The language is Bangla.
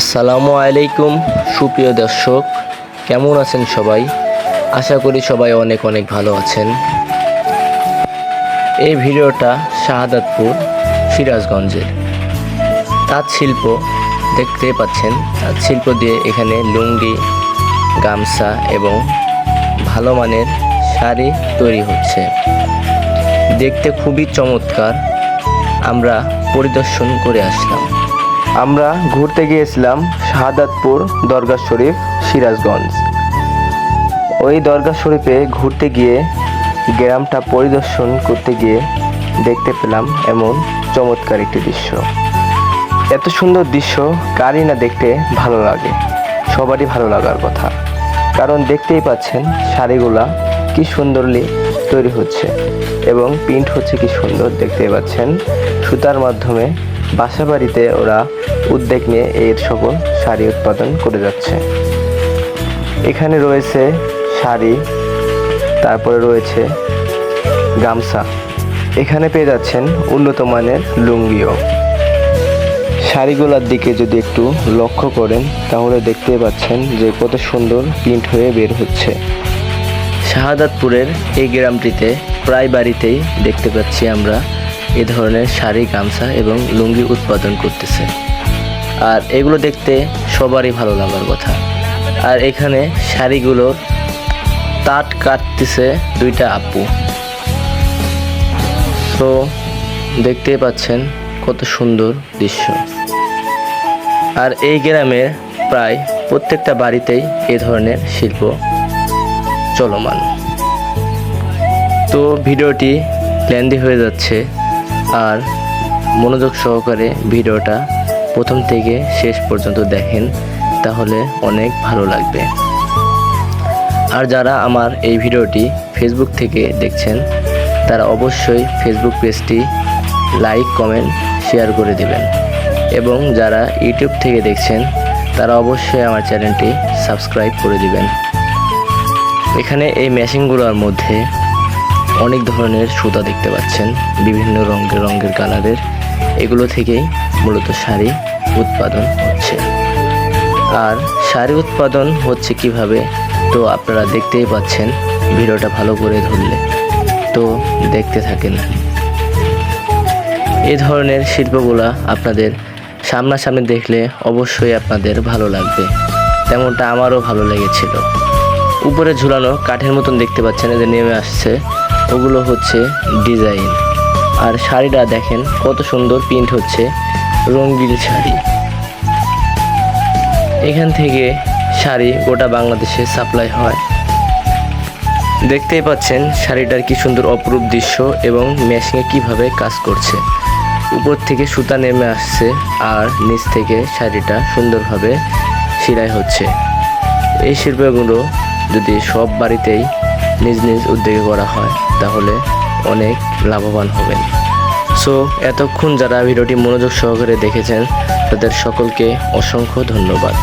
আসসালামু আলাইকুম, সুপ্রিয় দর্শক, কেমন আছেন সবাই? আশা করি সবাই অনেক অনেক ভালো আছেন। এই ভিডিওটা শাহাদাতপুর, সিরাজগঞ্জের। তাঁত শিল্প দেখতে পাচ্ছেন, তাঁত শিল্প দিয়ে এখানে লুঙ্গি, গামছা এবং ভালো মানের শাড়ি তৈরি হচ্ছে। দেখতে খুবই চমৎকার, আমরা পরিদর্শন করে আসলাম। আমরা ঘুরতে গিয়েছিলাম শাহাদাতপুর দরগা শরীফ, সিরাজগঞ্জ। ওই দরগা শরীফে ঘুরতে গিয়ে, গ্রামটা পরিদর্শন করতে গিয়ে দেখতে পেলাম এমন চমৎকার একটি দৃশ্য। এত সুন্দর দৃশ্য কারই না দেখতে ভালো লাগে, সবারই ভালো লাগার কথা। কারণ দেখতেই পাচ্ছেন শাড়িগুলা কি সুন্দরলি তৈরি হচ্ছে এবং প্রিন্ট হচ্ছে কি সুন্দর, দেখতেই পাচ্ছেন সুতার মাধ্যমে বাসা বাড়িতে ওরা উদ্যোগ নিয়ে এর সকল শাড়ি উৎপাদন করে যাচ্ছে। এখানে রয়েছে শাড়ি, তারপরে রয়েছে গামছা। এখানে পেয়ে যাচ্ছেন উন্নত মানের লুঙ্গিও। শাড়িগুলোর দিকে যদি একটু লক্ষ্য করেন, তাহলে দেখতে পাচ্ছেন যে কত সুন্দর প্রিন্ট হয়ে বের হচ্ছে। শাহাদাতপুরের এই গ্রামটিতে প্রায় বাড়িতেই দেখতে পাচ্ছি আমরা এ ধরনের শাড়ি, গামছা এবং লুঙ্গি উৎপাদন করতেছে। আর এগুলো দেখতে সবারই ভালো লাগার কথা। আর এখানে শাড়িগুলোর তাট কাটতেছে দুইটা আপু। তো দেখতেই পাচ্ছেন কত সুন্দর দৃশ্য। আর এই গ্রামের প্রায় প্রত্যেকটা বাড়িতেই এ ধরনের শিল্প চলমান। তো ভিডিওটি লেন্দি হয়ে যাচ্ছে। আর মনোযোগ সহকারে ভিডিওটা প্রথম থেকে শেষ পর্যন্ত দেখেন, তাহলে অনেক ভালো লাগবে। আর যারা আমার এই ভিডিওটি ফেসবুক থেকে দেখছেন, তারা অবশ্যই ফেসবুক পেজটি লাইক, কমেন্ট, শেয়ার করে দেবেন। এবং যারা ইউটিউব থেকে দেখছেন, তারা অবশ্যই আমার চ্যানেলটি সাবস্ক্রাইব করে দিবেন। এখানে এই মেশিনগুলোর মধ্যে অনেক ধরনের সুতা দেখতে পাচ্ছেন, বিভিন্ন রঙের রঙের কালারের। এগুলো থেকেই মূলত শাড়ি উৎপাদন হচ্ছে। আর শাড়ি উৎপাদন হচ্ছে কীভাবে, তো আপনারা দেখতেই পাচ্ছেন, ভিডিওটা ভালো করে ধরলে। তো দেখতে থাকেন। এ ধরনের শিল্পগুলা আপনাদের সামনাসামনি দেখলে অবশ্যই আপনাদের ভালো লাগবে। তেমনটা আমারও ভালো লেগেছিল। উপরে ঝুলানো কাঠের মতন দেখতে পাচ্ছেন যে নেমে আসছে। ওগুলো হচ্ছে ডিজাইন। আর শাড়িটা দেখেন, কত সুন্দর প্রিন্ট হচ্ছে রঙিন শাড়ি। এখান থেকে শাড়ি গোটা বাংলাদেশে সাপ্লাই হয়। দেখতেই পাচ্ছেন শাড়িটার কি সুন্দর অপরূপ দৃশ্য এবং মেশিনে কীভাবে কাজ করছে। উপর থেকে সুতা নেমে আসছে আর নিচ থেকে শাড়িটা সুন্দরভাবে সেলাই হচ্ছে। এই শিল্পগুলো যদি সব বাড়িতেই নিজ নিজ উদ্যোগে করা হয়। তাহলে অনেক লাভবান হবেন। সো এতক্ষণ যারা ভিডিওটি মনোযোগ সহকারে দেখেছেন, তাদের সকলকে অসংখ্য ধন্যবাদ।